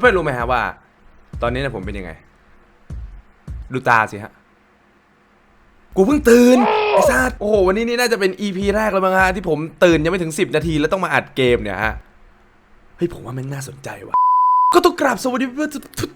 เพื่อนๆรู้ไหมฮะว่า ตอนนี้เนี่ยผมเป็นยังไง ดูตาสิฮะ กูเพิ่งตื่นไอ้ซาดโอ้โหวันนี้นี่น่าจะเป็น EP แรกแล้วมั้งฮะที่ผมตื่นยังไม่ถึง 10 นาทีแล้วต้องมาอัดเกมเนี่ยฮะ เฮ้ยผมว่ามันน่าสนใจว่ะ ก็ต้องกราบสวัสดีเพื่อนๆทุย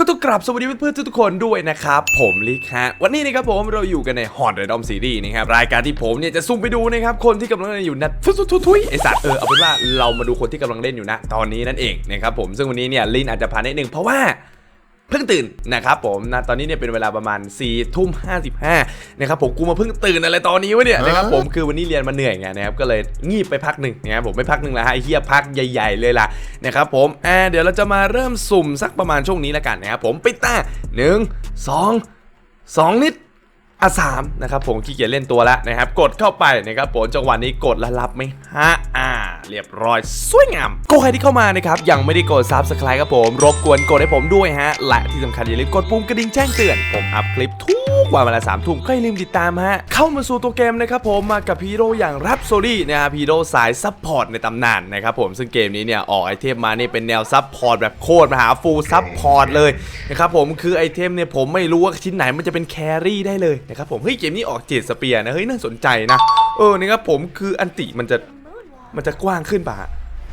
ก็ต้องกราบสวัสดีเพื่อนๆทุกคนด้วยนะครับผมลิกฮะวันนี้นะครับผมเราอยู่กันในฮอนเรดอมซีรีส์นะครับรายการที่ผมเนี่ยจะซุ่มไปดูนะครับคนที่กำลังเล่นอยู่นะทุทุทุยไอสัตว์เออเอาเป็นว่าเรามาดูคนที่กำลังเล่นอยู่นะตอนนี้นั่นเองนะครับผมซึ่งวันนี้เนี่ยลินอาจจะพานนิดนึงเพราะว่า เพิ่งตื่นนะครับผมนะตอนนี้เนี่ยเป็นเวลาประมาณ4ี่ทุ่มห้นะครับผมกูมาเพิ่งตื่นอะไรตอนนี้วะเนี่ยนะครับผมคือวันนี้เรียนมาเหนื่อยไงนะครับก็เลยงีบไปพักหนึ่งนะครับผมไม่พักหนึ่งแล้วฮะไอ้เฮียพักใหญ่ ๆ เลยล่ะนะครับผมอ่าเดี๋ยวเราจะมาเริ่มสุ่มสักประมาณช่วงนี้แล้วกันนะครับผมปิดตาหนึ่งสองสองนิด อะสามนะครับผมขี้เกียจเล่นตัวแล้วนะครับ กดเข้าไปนะครับผมจังหวะนี้กดแล้วรับไหมฮะอ่า เรียบร้อยสวยงามก็ใครที่เข้ามานะครับยังไม่ได้กดซับสไครต์ครับผม รบกวนกดให้ผมด้วยฮะและที่สำคัญอย่าลืมกดปุ่มกระดิ่งแจ้งเตือนผมอัพคลิปทุก วันเวลาสามทุ่มก็อย่าลืมติดตามฮะ เข้ามาสู่ตัวเกมนะครับผมมากับฮีโร่อย่างรับโซลี่นะครับฮีโร่สายซัพพอร์ตในตำนานนะครับผมซึ่งเกมนี้เนี่ยออกไอเทมมานี่เป็นแนวซัพพอร์ตแบบโคตรมหาฟูลซัพพอร์ตเลยนะครับผมคือไอเทมเนี่ยผมไม่รู้ว่าชิ้นไหนมันจะเป็นแครี่ได้เลยนะครับผมเฮ้ยเกมนี้ออกเจ็ดสเปียร์นะเฮ้ยน่าสนใจนะเออนะครับผมคืออันติมันจะมันจะกว้างขึ้นป่ะ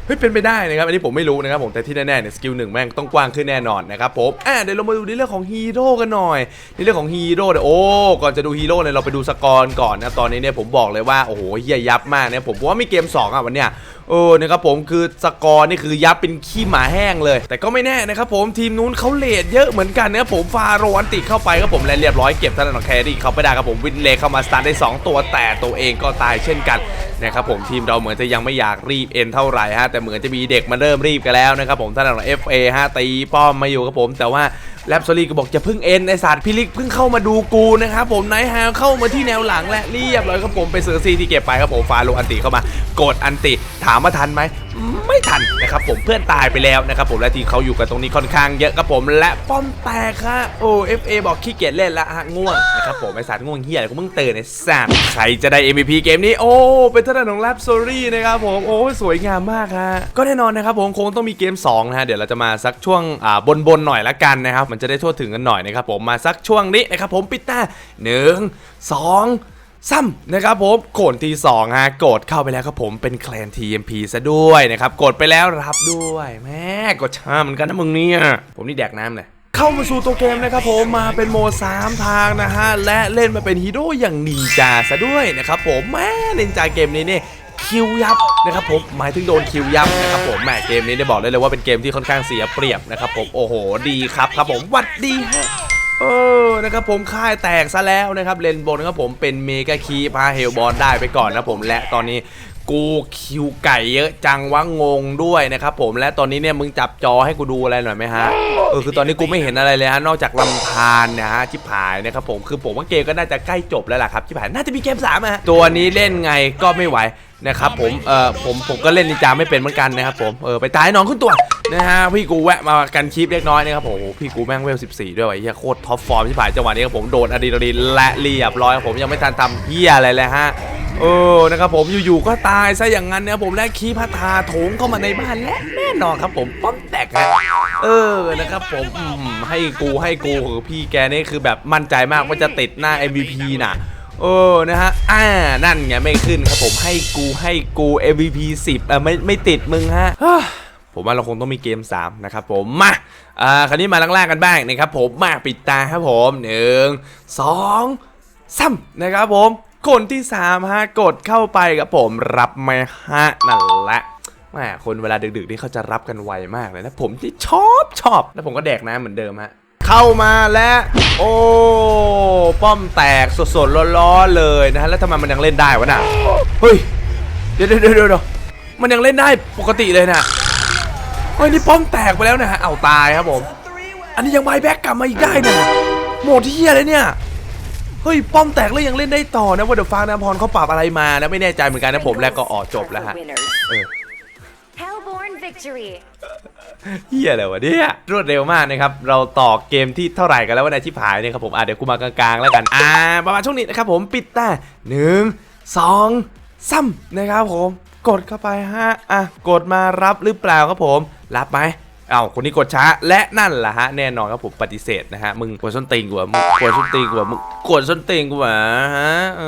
เฮ้ยเป็นไปได้นะครับอันนี้ผมไม่รู้นะครับผมแต่ที่แน่ๆเนี่ยสกิลหนึ่งแม่งต้องกว้างขึ้นแน่นอนนะครับผมอะเดี๋ยวเรามาดูในเรื่องของฮีโร่กันหน่อยในเรื่องของฮีโร่เนี่ยโอ้ก่อนจะดูฮีโร่เนี่ยเราไปดูสกอร์ก่อนนะตอนนี้เนี่ยผมบอกเลยว่าโอ้โหเฮียยับมากเนี่ยผมว่ามีเกม2อะวันเนี้ย เออนะครับผมคือสกอร์นี่คือยับเป็นขี้หมาแห้งเลย แต่ก็ไม่แน่นะครับผมทีมนู้นเขาเลดเยอะเหมือนกันนะครับผมฟาโรอันติเข้าไปครับผมและเรียบร้อยเก็บท่านของแครี่เขาไปได้ครับผมวินเลเข้ามาสตาร์ทได้สองตัวแต่ตัวเองก็ตายเช่นกันนะครับผมทีมเราเหมือนจะยังไม่อยากรีบเอ็นเท่าไหร่ฮะแต่เหมือนจะมีเด็กมาเริ่มรีบกันแล้วนะครับผมท่านของ FA ฮะตีป้อมมาอยู่ครับผมแต่ว่า แลบโซลี่ก็บอกจะพึ่งเอ็นไอศาสตร์พิลิกเพิ่งเข้ามาดูกูนะครับผมไนท์ฮาวเข้ามาที่แนวหลังและเรียบร้อยครับผมไปเซอร์ซีที่เก็บไปครับผมฟาโลอันติเข้ามากดอันติถามว่าทันไหมไม่ทันนะครับผมเพื่อนตายไปแล้วนะครับผมและทีเขาอยู่กันตรงนี้ค่อนข้างเยอะครับผมและป้อมแตกค่ะโอ้ FA บอกขี้เกียจเล่นละฮะง่วงนะครับผมไอศาสตร์ง่วงเฮียอะไรกูเพิ่งตื่นไอสัตว์ใครจะได้ MVP เกมนี้โอ้เป็นท่านของแลบโซลี่นะครับผมโอ้สวยงามมากฮะก็แน่นอนนะครับผมคงต้องมีเกม2นะฮะเดี๋ยวเราจะมาสักช่วงอ่าบนๆหน่อยละกันนะครับมันจะได้ทั่วถึงกันหน่อยนะครับผมมาสักช่วงนี้นะครับผมปิดตาหนึ่งสองซ้ำนะครับผมกดที่2ฮะกดเข้าไปแล้วครับผมเป็นแคลน TMP ซะด้วยนะครับกดไปแล้วรับด้วยแม่กดช้าเหมือนกันนะมึงเนี่ยผมนี่แดกน้ำเลยเข้ามาสู่ตัวเกมนะครับผมมาเป็นโหมด3ทางนะฮะและเล่นมาเป็นฮีโร่อย่างนินจาซะด้วยนะครับผมแม่นินจาเกมนี้เนี่ย คิวยับนะครับผมหมายถึงโดนคิวยับนะครับผมแหมเกมนี้ได้บอกได้เลยว่าเป็นเกมที่ค่อนข้างเสียเปรียบนะครับผมโอ้โหดีครับครับผมวัดดีฮะเออ นะครับผมค่ายแตกซะแล้วนะครับเลนบนนะครับผมเป็นเมกาคีพาเฮลบอลได้ไปก่อนนะผมและตอนนี้กูคิวไก่เยอะจังว่างงด้วยนะครับผมและตอนนี้เนี่ยมึงจับจอให้กูดูอะไรหน่อยไหมฮะเออคือตอนนี้กูไม่เห็นอะไรเลยฮะนอกจากลำธารนะฮะชิบหายนะครับผมคือผมว่าเกมก็น่าจะใกล้จบแล้วล่ะครับชิบหายน่าจะมีเกมสามอะฮะตัวนี้เล่นไงก็ไม่ไหว นะครับผมเออผมผมก็เล่นนินจาไม่เป็นเหมือนกันนะครับผมเออไปตายน้องขึ้นตัวนะฮะพี่กูแวะมากันคลิปเล็กน้อยนะครับผมโอ้พี่กูแม่งเวล14 ด้วยว่ะเฮียโคตรท็อปฟอร์มที่ผ่านจังหวะนี้ครับผมโดนอะดรีนาลีนและเรียบร้อยครับผมยังไม่ทันทำเฮียอะไรเลยฮะเออนะครับผมอยู่ๆก็ตายซะอย่างนั้นนะครับผมและคีพัทาโถงเข้ามาในบ้านและแน่นอนครับผมป้อมแตกฮะเออนะครับผมให้กูให้กูเหอะพี่แกนี่คือแบบมั่นใจมากว่าจะติดหน้า MVP น่ะ เออนะฮะ อ่า นั่นไงไม่ขึ้นครับผมให้กูให้กู MVP 10อะไม่ไม่ติดมึงฮะผมว่าเราคงต้องมีเกม 3 นะครับผม มาอ่าคราวนี้มาล่างๆกันบ้างนะครับผม มาปิดตาครับผมหนึ่งสองสามนะครับผม คนที่3ฮะกดเข้าไปครับผมรับไหมฮะนั่นแหละแหมคนเวลาดึกๆนี่เขาจะรับกันไวมากเลยนะ ผมที่ชอบชอบ แล้วผมก็แดกน้ำเหมือนเดิมฮะ เข้ามาแล้วโอ้ป้อมแตกสดๆร้อนๆเลยนะฮะแล้วทำไมมันยังเล่นได้วะน่ะเฮ้ยเดี๋ยวเดี๋ยวเดี๋ยวเดี๋ยวมันยังเล่นได้ปกติเลยนะเฮ้ยนี่ป้อมแตกไปแล้วนะฮะเอาตายครับผม อันนี้ยังไบแบ็กกลับมาอีกได้นะโหมดที่เฮียเลยเนี่ยเฮ้ยป้อมแตกแล้วยังเล่นได้ต่อนะว่าเดอะฟ้านะพรเขาปรับอะไรมานะไม่แน่ใจเหมือนกันนะผมแล้วก็ออกจบแล้วฮะเออ Hellborn victory. เฮียอะไรวะเนี่ยรวดเร็วมากนะครับ เราต่อเกมที่เท่าไหร่กันแล้ววันไหนที่ผายเนี่ยครับผมอะเดี๋ยวกูมากลางๆแล้วกัน อ่า ประมาณช่วงนี้นะครับผมปิดตาหนึ่งสองซ้ำนะครับผม กดเข้าไปฮะอะกดมารับหรือเปล่าครับผม รับไหม เอ้าคนนี้กดช้าและนั่นแหละฮะแน่นอนครับผมปฏิเสธนะฮะมึงกดส้นตีนกูเหรอมึงกดส้นตีนกูเหรอมึงกดส้นตีนกูเหรอฮะเอ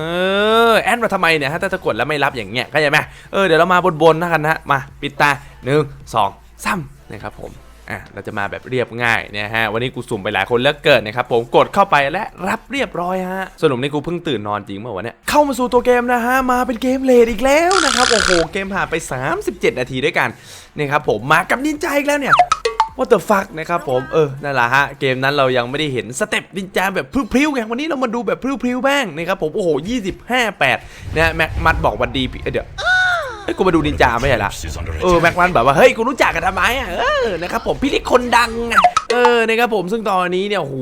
อแอนมาทำไมเนี่ยฮะถ้าจะกดแล้วไม่รับอย่างเงี้ยเข้าใจไหมเออเดี๋ยวเรามาบนๆนะกันนะมาปิดตาหนึ่งสองสามนะครับผม อะเราจะมาแบบเรียบง่ายนะฮะวันนี้กูสุ่มไปหลายคนแล้วเกิดนะครับผมกดเข้าไปและรับเรียบร้อยฮะสรุปนี่กูเพิ่งตื่นนอนจริงเมื่อวันเนี้ยเข้ามาสู่ตัวเกมนะฮะมาเป็นเกมเลดอีกแล้วนะครับโอ้โหเกมผ่านไป 37 นาทีด้วยกันนะครับผมมากับนินจาอีกแล้วเนี่ย What the fuck นะครับผมเออนั่นแหละฮะเกมนั้นเรายังไม่ได้เห็นสเต็ปนินจาแบบพริ้วๆไงวันนี้เรามาดูแบบพริ้วๆบ้างนะครับผมโอ้โห25 8นะแม็กมัดบอกวันดีเดี๋ยว ฮ้ยกูมาดูนินจาไม่ใช่ละเออแม็กมันแบบว่าเฮ้ยกูรู้จักกันทำไมอะเออนะครับผมพี่ลิกคนดังไงเออนะครับผมซึ่งตอนนี้เนี่ยโอ้โห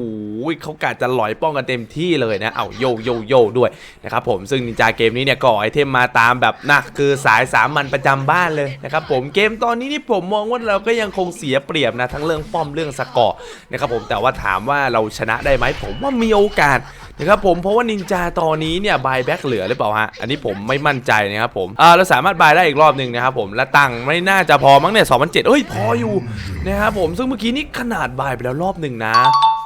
เขากะจะหลอยป้องกันเต็มที่เลยนะเอาโยโยโยด้วยนะครับผมซึ่งนินจาเกมนี้เนี่ยก่อไอเทมมาตามแบบนะคือสายสามัญประจำบ้านเลยนะครับผมเกมตอนนี้นี่ผมมองว่าเราก็ยังคงเสียเปรียบนะทั้งเรื่องป้อมเรื่องสกอร์นะครับผมแต่ว่าถามว่าเราชนะได้ไหมผมว่ามีโอกาสนะครับผมเพราะว่านินจาตอนนี้เนี่ยบายแบ็กเหลือหรือเปล่าฮะอันนี้ผมไม่มั่นใจนะครับผมอ่าเราสามารถบายได้อีกรอบหนึ่งนะครับผมและตังค์ไม่น่าจะพอมั้งเนี่ย2007เอ้ยพออยู่นะครับผมซึ่งเมื่อกี้นี่ขนาดบายไปแล้วรอบหนึ่งนะ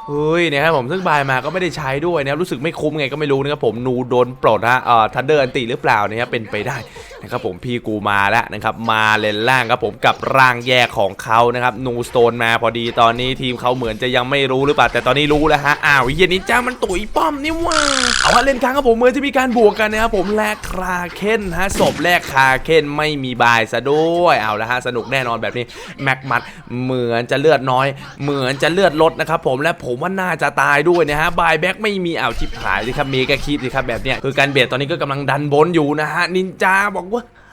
เฮ้ยนะครับผมซึ่งบายมาก็ไม่ได้ใช้ด้วยนะครับรู้สึกไม่คุ้มไงก็ไม่รู้นะครับผมนูโดนปลดฮะเอ่อทันเดอร์อันติหรือเปล่านะครับเป็นไปได้ นะครับผมพี่กูมาแล้วนะครับมาเลนล่างครับผมกับร่างแยกของเขานะครับนูสโตนมาพอดีตอนนี้ทีมเขาเหมือนจะยังไม่รู้หรือเปล่าแต่ตอนนี้รู้แล้วฮะอ้าวเฮียนิจ้ามันตุ๋ยป้อมนี่ว่าเอาฮะเล่นครั้งครับผมเมื่อนจะมีการบวกกันนะครับผมแลกคราเคนฮะศพแลกคราเคนไม่มีบายซะด้วยเอาละฮะสนุกแน่นอนแบบนี้แม็กมัดเหมือนจะเลือดน้อย เหมือนจะเลือดลดนะครับผมและผมว่าน่าจะตายด้วยนะฮะบายแบ็กไม่มีเอาชิบหายสิครับเมกาคีปสิครับแบบเนี้ยคือการเบียดตอนนี้ก็กำลังดันบนอยู่นะฮะนินจาบอก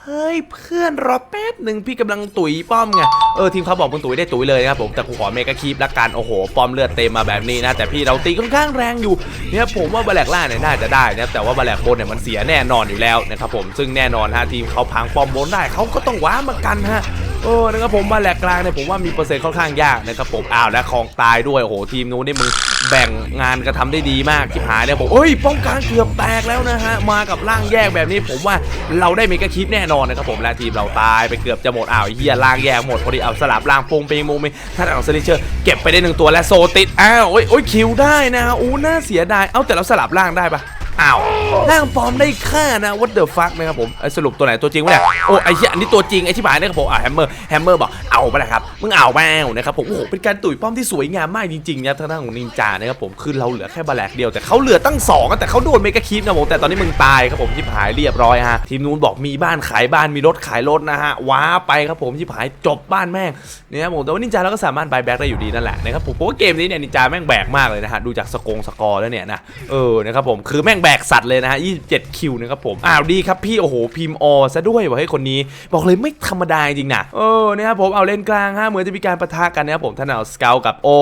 เฮ้ยเพื่อนรอแป๊บหนึ่งพี่กำลังตุ๋ยป้อมไงเออทีมเขาบอกมึงตุ๋ยได้ตุ๋ยเลยนะครับผมแต่กูขอเมกาคีปละกันโอ้โหป้อมเลือดเต็มมาแบบนี้นะแต่พี่เราตีค่อนข้างแรงอยู่เนี่ยผมว่าบาแลกล่าเนี่ยน่าจะได้นะแต่ว่าบาแลกบนเนี่ยมันเสียแน่นอนอยู่แล้วนะครับผมซึ่งแน่นอนฮะทีมเขาพังป้อมบนได้เขาก็ต้องว้ามากันฮะ เออนะครับผมบาแหลกกลางเนี่ยผมว่ามีเปอร์เซ็นต์ค่อนข้างยากนะครับผมอ้าวและของตายด้วยโอ้โหทีมนู้นนี่มึงแบ่งงานกระทำได้ดีมากที่หายเนี่ยผมเอ้ยป้องกันเกือบแตกแล้วนะฮะมากับร่างแยกแบบนี้ผมว่าเราได้เมกาคีปแน่นอนนะครับผมและทีมเราตายไปเกือบจะหมดอ้าวเฮียล่างแยกหมดพอดีเอาสลับล่างปงเปงมุมเมท่านเอาสลิเชอร์เก็บไปได้หนึ่งตัวและโซติดอ้าวโอ้ยโอ้ยคิวได้นะอู้น่าเสียดายเอาแต่เราสลับล่างได้ปะ อ้าวร่างปลอมได้ค่านะ what the fuck นะครับผมสรุปตัวไหนตัวจริงวะเนี่ยโอ้ไอ้เหี้ยอันนี้ตัวจริงไอ้ที่บายนะครับผมอ่าแฮมเมอร์แฮมเมอร์บอกเอาไปนะครับมึงเอาไปเอานะครับผมโอ้โหเป็นการตุ๋ยป้อมที่สวยงามมากจริงๆนะทางด้านของนินจานะครับผมคือเราเหลือแค่บาแลกเดียวแต่เขาเหลือตั้งสองแต่เขาโดนเมกะคีปนะผมแต่ตอนนี้มึงตายครับผมที่หายเรียบร้อยฮะทีมนู้นบอกมีบ้านขายบ้านมีรถขายรถนะฮะว้าไปครับผมที่หายจบบ้านแม่งเนี่ยครับผมแต่ว่านินจาเราก็สามารถบายแบ็กได้อยู่ดีนั่นแหละนะครับผมเพราะว่าเกมนี้เนี่ยนินจาแม่งแบกมากเลยนะฮะดูจากสกงสกอร์แล้วเนี่ยนะเออนะครับผมคือแม่งแบกสัตว์เลยนะฮะ 27 คิวนะครับผมอ้าวดีครับพี่โอ้โหพิมพ์อซะด้วยว่าให้ยคนนี้ บอกเลยไม่ธรรมดาจริงนะเออนะครับผมเอาเล่นกลางฮะเหมือนจะมีการปะทะกันนะครับผมท่านเอาสเกลกับโอ้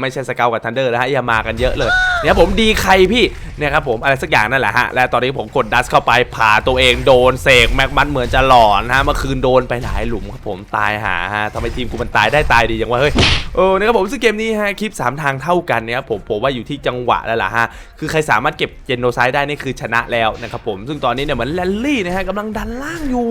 ไม่ใช่สเกลกับทันเดอร์นะฮะอย่ามากันเยอะเลยเนี่ยผมดีใครพี่ เนี่ยครับผมอะไรสักอย่างนั่นแหละฮะและตอนนี้ผมกดดัสเข้าไปผ่าตัวเองโดนเสกแม็กมันเหมือนจะหลอนฮะเมื่อคืนโดนไปหลายหลุมครับผมตายหาฮะทำไมทีมกูมันตายได้ตายดีอย่างวะเฮ้ยเออนะครับผมซึ่งเกมนี้ฮะคลิปสามทางเท่ากันนะครับผมผมว่าอยู่ที่จังหวะแล้วล่ะฮะคือใครสามารถเก็บเจนโนไซด์ได้นี่คือชนะแล้วนะครับผมซึ่งตอนนี้เนี่ยเหมือนแลนลี่นะฮะกำลังดันล่างอยู่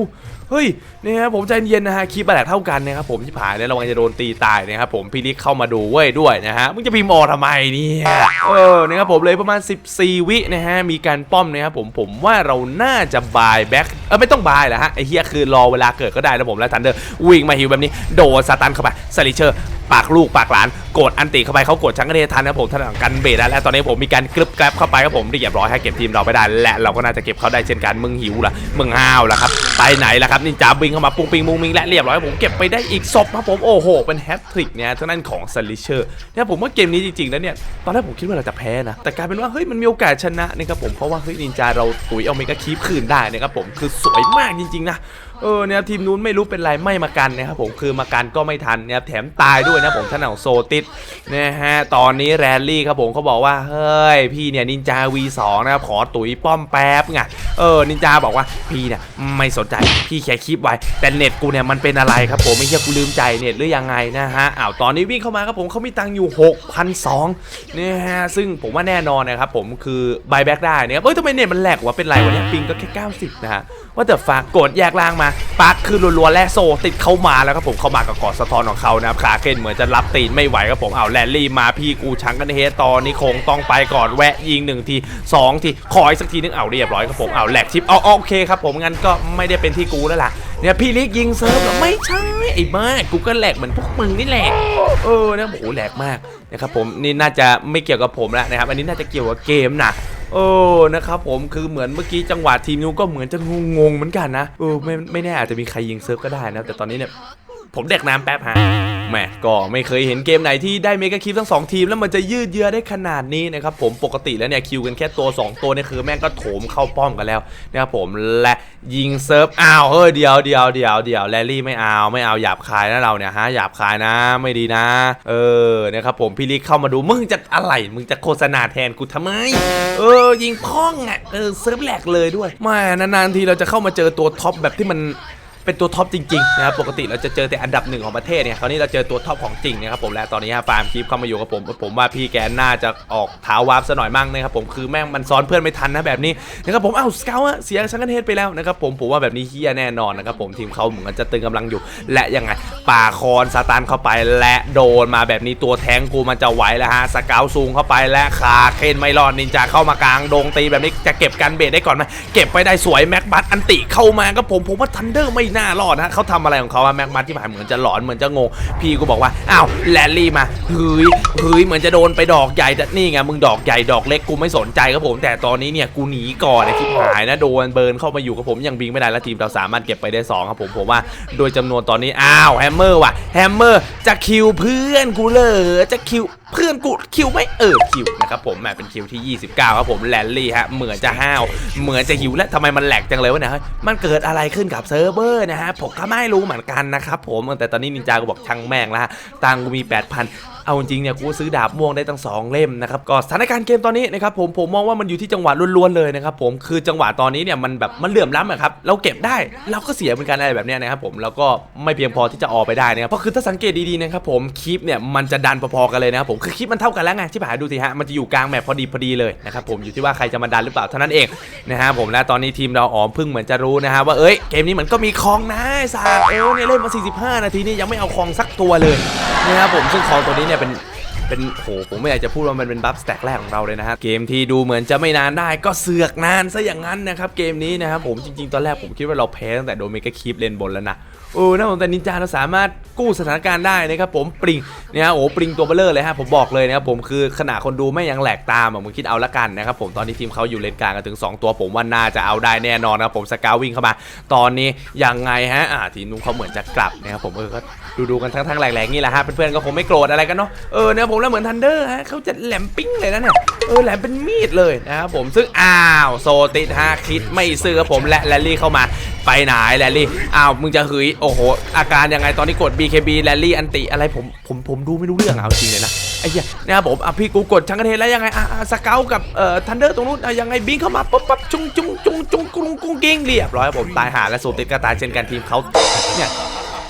เฮ้ยนี่ฮะผมใจเย็นนะฮะคลิปบแหลกเท่ากันนะครับผมที่ผ่ายเนี่ยระวังจะโดนตีตายนะครับผมพี่ลิกเข้ามาดูเว้ยด้วยนะฮะมึงจะพิมพ์ออทำไมเนี่ยเออนะครับผมเลยประมาณ 14 วินะฮะมีการป้อมนะครับผมผมว่าเราน่าจะบายแบ็คเออไม่ต้องบายแหละฮะไอเฮียคือรอเวลาเกิดก็ได้นะผมแล้วทันเดอร์วิ่งมาฮิวแบบนี้โดนสตันเข้าไปสลิเชอร์ปากลูกปากหลานกดอันติเข้าไปเขากดชังกระเดทันนะผมถนัดกันเบรดแล้วและตอนนี้ผมมีการกรึบแกรบเข้าไปครับผมเรียบร้อยให้เก็บทีมเราไปได้ และเราก็น่าจะเก็บเขาได้เช่นกันมึงหิวละมึงห้าวละครับไปไหนละครับนินจาบิงเข้ามาปุ้งปิงมุงมิงและเรียบร้อยผมเก็บไปได้อีกศพครับผมโอ้โหเป็นแฮตทริกเนี่ยทางด้นของสลิเชอร์เนี่ยผมว่าเกมนี้จริงๆแล้วเนี่ยตอนแรกผมคิดว่าเราจะแพ้นะแต่กลายเป็นว่าเฮ้ยมันมีโอกาสชนะนะครับผมเพราะว่าเฮ้ยนินจาเราตุ๋ยเอาเมกาคีปคืนได้นะครับผมคือสวยมากจริงๆนะ เออเนี่ยทีมนู้นไม่รู้เป็นไรไม่มากันนะครับผมคือมากันก็ไม่ทันเนี่ยแถมตายด้วยนะผมท่านของโซติสนะฮะตอนนี้แรลลี่ครับผมเขาบอกว่าเฮ้ยพี่เนี่ยนินจา V2 นะครับขอตุ๋ยป้อมแป๊บไงเออนินจาบอกว่าพี่เนี่ยไม่สนใจพี่แค่คลิปไว้แต่เน็ตกูเนี่ยมันเป็นอะไรครับผมไม่ใช่กูลืมใจเน็ตหรือยังไงนะฮะอ้าวตอนนี้วิ่งเข้ามาครับผมเขามีตังค์อยู่6,200เนี่ยฮะซึ่งผมว่าแน่นอนนะครับผมคือบายแบ็กได้นะครับเอ้ยทำไมเน็ตมันแหลกวะเป็นไรวะเนี่ยปิงก็แค่90นะฮะว่าแต่ฝากกดแยกล่างมามาปาร์คคือรัวๆแล่โซติดเข้ามาแล้วครับผมเข้ามากับกอดสะท้อนของเขานะครับขาเคนเหมือนจะรับตีนไม่ไหวครับผมเอาแลนลี่มาพี่กูชังกันเฮดตอนนี้คงต้องไปก่อนแวะยิงหนึ่งทีสองทีขออีกสักทีนึงเอาเรียบร้อยครับผมเอาแหลกชิปเอาโอเคครับผมงั้นก็ไม่ได้เป็นที่กูแล้วล่ะเนี่ยพี่ลิกยิงเซิร์ฟหรอไม่ใช่ไอ้บ้ากูก็แหลกเหมือนพวกมึงนี่แหละเออนะโอ้โหแหลกมากนะครับผมนี่น่าจะไม่เกี่ยวกับผมแล้วนะครับอันนี้น่าจะเกี่ยวกับเกมนะ โอ้นะครับผมคือเหมือนเมื่อกี้จังหวะทีมนู้นก็เหมือนจะงงๆเหมือนกันนะเออไม่ไม่แน่อาจจะมีใครยิงเซิร์ฟก็ได้นะแต่ตอนนี้เนี่ย ผมเด็กน้ำแป๊บฮะแหมก็ไม่เคยเห็นเกมไหนที่ได้เมกะคิปทั้งสองทีม แล้วมันจะยืดเยื้อได้ขนาดนี้นะครับผมปกติแล้วเนี่ยคิวกันแค่ตัว 2 ตัวเนี่ยคือแม่งก็โถมเข้าป้อมกันแล้วนะครับผมและยิงเซิร์ฟอ้าวเฮ้ยเดียวเดียวเดียวเดียวแรลลี่ไม่เอาไม่เอาหยาบคายนะเราเนี่ยฮะหยาบคายนะไม่ดีนะ เออนะครับผมพี่ลิกเข้ามาดูมึงจะอะไรมึงจะโฆษณาแทนกูทำไม เออยิงพ้องอะเออเซิร์ฟแหลกเลยด้วยแม่นานๆทีเราจะเข้ามาเจอตัวท็อปแบบที่มัน เป็นตัวท็อปจริงๆนะครับปกติเราจะเจอแต่อันดับหนึ่งของประเทศเนี่ยคราวนี้เราเจอตัวท็อปของจริงนะครับผมและตอนนี้ฮะฟาร์มคลิปเข้ามาอยู่กับผม ผมว่าพี่แกน่าจะออกเท้าวาร์ปซะหน่อยมั่งนะครับผมคือแม่งมันซ้อนเพื่อนไม่ทันนะแบบนี้นะครับผมอ้าวสเกลอะเสียชังกันเฮดไปแล้วนะครับผมผมว่าแบบนี้เฮียแน่นอนนะครับผมทีมเขาเหมือนจะตึงกำลังอยู่ และยังไงป่าคอนซาตานเข้าไป และโดนมาแบบนี้ตัวแทงกูมันจะไหวแล้วฮะสเกลซูงเข้าไปและคาเคนไม่รอดนินจาเข้ามากลางดงตีแบบนี้จะเก็บกันเบสได้ก่อนไหมเก็บไปได้สวยแม็กบัตอันติเข้ามาครับผมผมว่าทันเดอร์ไม่น่ารอดนะเขาทำอะไรของเขาอะแม็กบัตที่ผ่านเหมือนจะหลอนเหมือนจะงงพี่กูบอกว่าอ้าวแลนลี่มาเฮ้ยเฮ้ยเหมือนจะโดนไปดอกใหญ่แต่นี่ไงมึงดอกใหญ่ดอกเล็กกูไม่สนใจครับผม แต่ตอนนี้เนี่ยกูหนีก่อนไอ้ที่หายนะโดนเบิร์นเข้ามาอยู่กับผมยังบิงไม่ได้แล้วทีมเราสามารถเก็บไปได้สองครับผมผมว่าโดยจำนวนตอนนี้อ้าวแฮมเมอร์ว่ะแฮมเมอร์จะคิวเพื่อนกูเลยจะคิวเพื่อนกูคิวไม่เออคิวนะครับผมแหมเป็นคิวที่ 29 ครับผมแลนลี่ฮะเหมือนจะห้าวเหมือนจะหิวและทำไมมันแหลกจังเลยวะเนี่ยมันเกิดอะไรขึ้นกับเซิร์ฟเวอร์นะฮะผมก็ไม่รู้เหมือนกันนะครับผมแต่ตอนนี้นินจาก็บอกช่างแม่งละตังกูมี 8,000 เอาจริงเนี่ยกูซื้อดาบม่วงได้ตั้ง 2 เล่มนะครับก็สถานการณ์เกมตอนนี้นะครับผมผมมองว่ามันอยู่ที่จังหวะล้วนๆเลยนะครับผมคือจังหวะตอนนี้เนี่ยมันแบบมันเหลื่อมล้ำอะครับเราเก็บได้เราก็เสียเหมือนกันอะไรแบบเนี้ยนะครับผมแล้วก็ไม่เพียงพอที่จะออกไปได้นะครับเพราะคือถ้าสังเกตดีๆนะครับผมคลิปเนี่ยมันจะดันพอๆกันเลยนะครับผมคือคลิปมันเท่ากันแล้วไงที่ผ่านดูสิฮะมันจะอยู่กลางแมปพอดีพอดีเลยนะครับผมอยู่ที่ว่าใครจะมาดันหรือเปล่าเท่านั้นเองนะฮะผมและตอนนี้ทีมเราอ๋อมพิ่งเหมือนจะรู้นะฮะว่าเอ้ยเกมนี้มันก็มีคลองนะสาเออเนี่ยเล่นมา 45 นาทีนี่ยังไม่เอาคลองสักตัวเลยนะครับผมซึ่งคลองตัวนี้เนี่ยเป็นเป็นโหผมไม่อยากจะพูดว่ามันเป็นบัฟสแต็กแรกของเราเลยนะครับเกมที่ดูเหมือนจะไม่นานได้ก็เสือกนานซะอย่างนั้นนะครับเกมนี้นะครับผมจริงๆ ตอนแรกผมคิดว่าเราแพ้ตั้งแต่โดเมกาคีปเลนบนแล้วนะเออนะผมแต่นินจาเราสามารถกู้สถานการณ์ได้นะครับผมปริงเนี่ยฮะโอ้ปริงตัวเบลเลอร์เลยฮะผมบอกเลยนะครับผมคือขนาดคนดูไม่ยังแหลกตามอะมึงคิดเอาละกันนะครับผมตอนนี้ทีมเขาอยู่เลนกลางกันถึง 2 ตัวผมว่าน่าจะเอาได้แน่นอนนะครับผมสกาววิ่งเข้ามา ตอนนี้ยังไงฮะอ่าทีมนู้นเขาเหมือนจะกลับนะครับผมเออก็ ดูดูกันทั้งๆแหลกๆนี่แหละฮะเพื่อนๆก็คงไม่โกรธอะไรกันเนาะเออเนี่ยผมแล้วเหมือนทันเดอร์ฮะเขาจะแหลมปิ้งเลยนะเนี่ยเออแหลมเป็นมีดเลยนะครับผมซึ่งอ้าวโซติดฮะคิดไม่ซื้อครับผมและแลลี่เข้ามาไปไหนแลลี่อ้าวมึงจะหืยโอ้โหอาการยังไงตอนนี้กด BKB แลลี่อันติอะไรผมผมผมดูไม่รู้เรื่องเอาจริงเลยนะไอ้เหี้ยนะครับผมอะพี่กูกดชังกระเทนแล้วยังไงอะสเกลกับเอ่อทันเดอร์ตรงนู้นอะยังไงบิงเข้ามาปุ๊บปั๊บจุ้งจุ้งจุ้งจุ้งกุ้งกุ้งกิ้งเรียบร้อยผมตายหาและโซติดก็ตายเช่นกันทีมเขาเนี่ย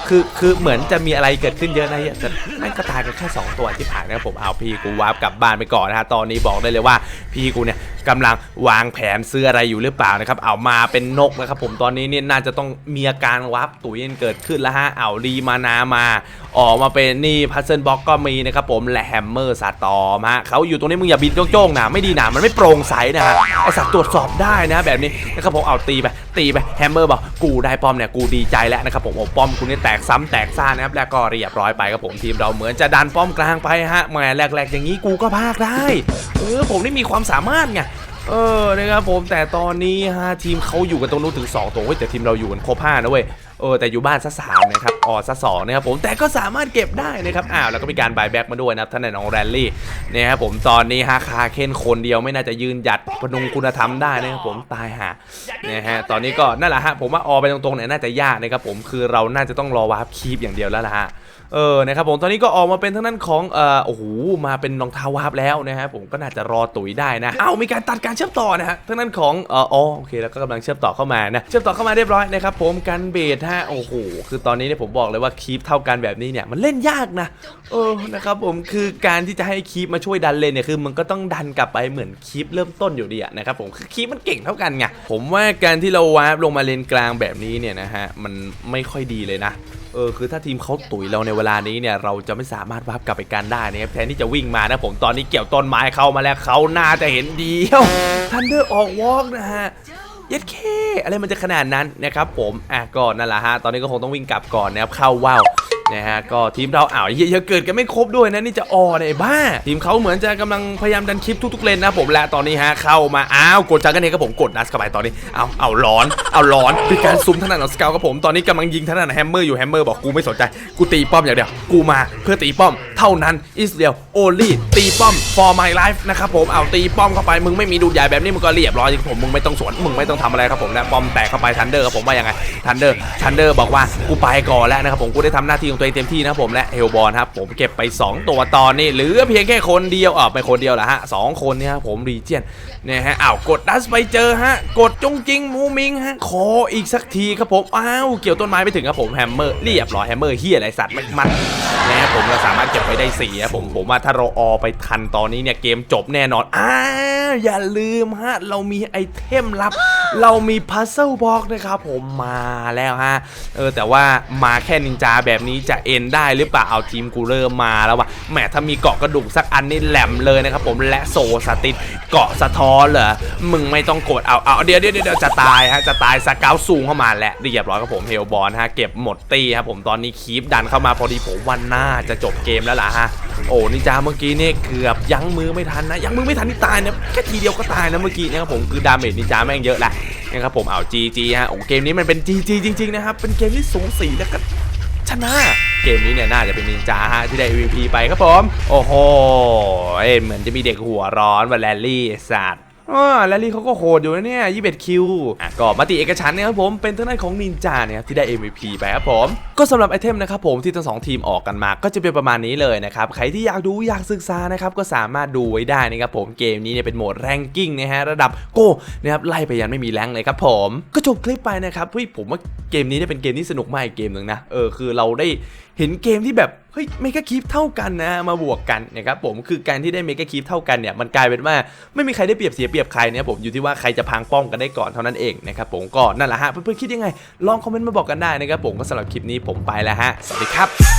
คือคือเหมือนจะมีอะไรเกิดขึ้นเยอะนะเหี้ยแต่แม่งก็ตายกันแค่ 2 ตัวที่ผ่านนะครับผมเอาพี่กูวาร์ปกลับบ้านไปก่อนนะฮะตอนนี้บอกได้เลยว่าพี่กูเนี่ยกำลังวางแผนซื้ออะไรอยู่หรือเปล่านะครับเอามาเป็นนกนะครับผมตอนนี้เนี่ยน่าจะต้องมีอาการวาร์ปตุ๋ยเกิดขึ้นแล้วฮะเอารีมานามา ออกมาเป็นนี่พัซเซิลบ็อกก็มีนะครับผมและแฮมเมอร์สตอมฮะเขาอยู่ตรงนี้มึงอย่าบินโจ้งๆนะไม่ดีนะมันไม่โปร่งใสนะฮะไอสัตว์ตรวจสอบได้นะแบบนี้นะครับผมเอาตีไปตีไปแฮมเมอร์บอกกูได้ป้อมเนี่ยกูดีใจแล้วนะครับผมโอ้ป้อมกูนี่แตกซ้ำแตกซ่านนะครับแล้วก็เรียบร้อยไปครับผมทีมเราเหมือนจะดันป้อมกลางไปฮะแหมแหลกๆ อย่างนี้กูก็พากได้เออผมนี่มีความสามารถไงเออนะครับผมแต่ตอนนี้ฮะทีมเขาอยู่กันตรงนู้นถึง 2 ตัวเว้ยแต่ทีมเราอยู่กันครบ5นะเว้ย เออแต่อยู่บ้านซะสามนะครับออซะสองนะครับผมแต่ก็สามารถเก็บได้นะครับอ้าวแล้วก็มีการบายแบ็กมาด้วยนะครับท่านในน้องแรลลี่นะครับผมตอนนี้ฮะคาเคนคนเดียวไม่น่าจะยืนหยัดพนุงคุณธรรมได้นะครับผมตายหานะฮะตอนนี้ก็นั่นแหละฮะผมว่าออไปตรงๆเนี่ยน่าจะยากนะครับผมคือเราน่าจะต้องรอวาร์ปคีปอย่างเดียวแล้วล่ะฮะเออ นะครับผม ตอนนี้ก็ออกมาเป็นทั้งนั้นของ เอ่อ โอ้โห มาเป็นรองเท้าวาบแล้วนะฮะ ผมก็น่าจะรอตุ๋ยได้นะ เอามีการตัดการเชื่อมต่อนะฮะทั้งนั้นของ เอ่อ โอเค แล้วก็กำลังเชื่อมต่อเข้ามานะ เชื่อมต่อเข้ามาเรียบร้อยนะครับผม กันเบสฮะโอ้โหคือตอนนี้เนี่ยผมบอกเลยว่าคีปเท่ากันแบบนี้เนี่ยมันเล่นยากนะเออนะครับผมคือการที่จะให้คีปมาช่วยดันเลนเนี่ยคือมันก็ต้องดันกลับไปเหมือนคีปเริ่มต้นอยู่ดีอะนะครับผมคือคีปมันเก่งเท่ากันไงผมว่าการที่เราวาร์ปลงมาเลนกลางแบบนี้เนี่ยนะฮะมันไม่ค่อยดีเลยนะเออคือถ้าทีมเขาตุ๋ยเราในเวลานี้เนี่ยเราจะไม่สามารถวาร์ปกลับไปกันได้นะครับแทนที่จะวิ่งมานะผมตอนนี้เกี่ยวต้นไม้เข้ามาแล้วเขาน่าจะเห็นเดียวทันเดอร์ออกวอล์กนะฮะ ยัดเคอะไรมันจะขนาดนั้นนะครับผมอะก่อนั่นแหละฮะตอนนี้ก็คงต้องวิ่งกลับก่อนนะครับเข้าว่าว นะฮะก็ทีมเราอ้าวเยอะเกิดกันไม่ครบด้วยนะนี่จะออเนี่ยบ้า ทีมเขาเหมือนจะกำลังพยายามดันคลิปทุกๆเลนนะผมและตอนนี้ฮะเข้ามาอ้าวกดจังกันเองครับผมกดนัสเข้าไปตอนนี้เอาเอาร้อนเอาร้อนเป็นการซุ่มทางด้านของสเกลครับผมตอนนี้กำลังยิงทางด้านแฮมเมอร์อยู่แฮมเมอร์บอกกูไม่สนใจกูตีป้อมอย่างเดียวกูมาเพื่อตีป้อม เท่านั้นอิสเดียวโอลี่ตีป้อม for my life นะครับผมเอาตีป้อมเข้าไปมึงไม่มีดูดใหญ่แบบนี้มึงก็เรียบร้อยจริงผมมึงไม่ต้องสวนมึงไม่ต้องทำอะไรครับผมนะป้อมแตกเข้าไปทันเดอร์ครับผมว่ายังไงทันเดอร์ทันเดอร์บอกว่ากูไปก่อนแล้วนะครับผมกูได้ทำหน้าที่ขตัวเองเต็มที่นะผมและเฮลบอลครับผมเก็บไป 2 ตัวตอนนี้เหลือเพียงแค่คนเดียวอะไม่คนเดียวแหละฮะสองคนเนี่ยครับผมรีเจียนเนี่ยฮะอ้าวกดดัสไปเจอฮะกดจงจริงมูมิงฮะขออีกสักทีครับผมอ้าวเกี่ยวต้นไม้ไปถึงครับผมแฮมเมอร์เรียบร้อยแฮมเมอร์เฮียอะไรสัตว์มันมันนะผมเราสามารถเก็บไปได้สี่ครับผมผมว่าถ้าเราออไปทันตอนนี้เนี่ยเกมจบแน่นอนอ้าวอย่าลืมฮะเรามีไอเทมลับ เรามีพัซเซิลบ็อกนะครับผมมาแล้วฮะเออแต่ว่ามาแค่นินจาแบบนี้จะเอ็นได้หรือเปล่าเอาทีมกูเริ่มมาแล้วว่ะแหมถ้ามีเกาะกระดูกสักอันนี่แหลมเลยนะครับผมและโซสติดเกาะสะท้อนเหรอมึงไม่ต้องกดเอาเอาเดี๋ยวเดี๋ยวเดี๋ยวจะตายฮะจะตายสเกลสูงเข้ามาและเรียบร้อยครับผมเฮลบอลฮะเก็บหมดตีครับผมตอนนี้คีปดันเข้ามาพอดีผมวันหน้าจะจบเกมแล้วล่ะฮะโอ้นินจาเมื่อกี้นี่เกือบยั้งมือไม่ทันนะยั้งมือไม่ทันนี่ตายนะแค่ทีเดียวก็ตายนะเมื่อกี้นะครับผมคือดาเมจนินจาแม่งเยอะแหละนะครับผมเอาจีจีฮะโอ้เกมนี้มันเป็นจีจีจริงๆนะครับเป็นเกมที่สูสีแล้วก็ ชนะ เกมนี้เนี่ยน่าจะเป็นนินจาฮะที่ได้ MVP ไปครับผม โอ้โห เอ้ยเหมือนจะมีเด็กหัวร้อนวันแรลลี่สัตว์ อแลลี่เขาก็โหดอยู่นะเนี่ย21คิวอะก็มาติเอกฉันท์นะครับผมเป็นทางด้านของนินจาเนี่ยครับที่ได้ MVP ไปครับผม ก็สำหรับไอเทมนะครับผมที่ทั้งสองทีมออกกันมาก็จะเป็นประมาณนี้เลยนะครับใครที่อยากดูอยากศึกษานะครับก็สามารถดูไว้ได้นะครับผมเกมนี้เนี่ยเป็นโหมดแรงกิ้งนะฮะระดับโก้นะครับไล่ไปยันไม่มีแรงเลยครับผม ก็จบคลิปไปนะครับเฮ้ยผมว่าเกมนี้เนี่ยเป็นเกมที่สนุกมากอีกเกมหนึ่งนะเออคือเราได้ เห็นเกมที่แบบเฮ้ยเมกะคีฟเท่ากันนะมาบวกกันนะครับผมคือการที่ได้เมกะคีฟเท่ากันเนี่ยมันกลายเป็นว่าไม่มีใครได้เปรียบเสียเปรียบใครเนี่ยผมอยู่ที่ว่าใครจะพังป้องกันได้ก่อนเท่านั้นเองนะครับผมก็นั่นแหละฮะเพื่อนๆคิดยังไงลองคอมเมนต์มาบอกกันได้นะครับผมก็สำหรับคลิปนี้ผมไปแล้วฮะสวัสดีครับ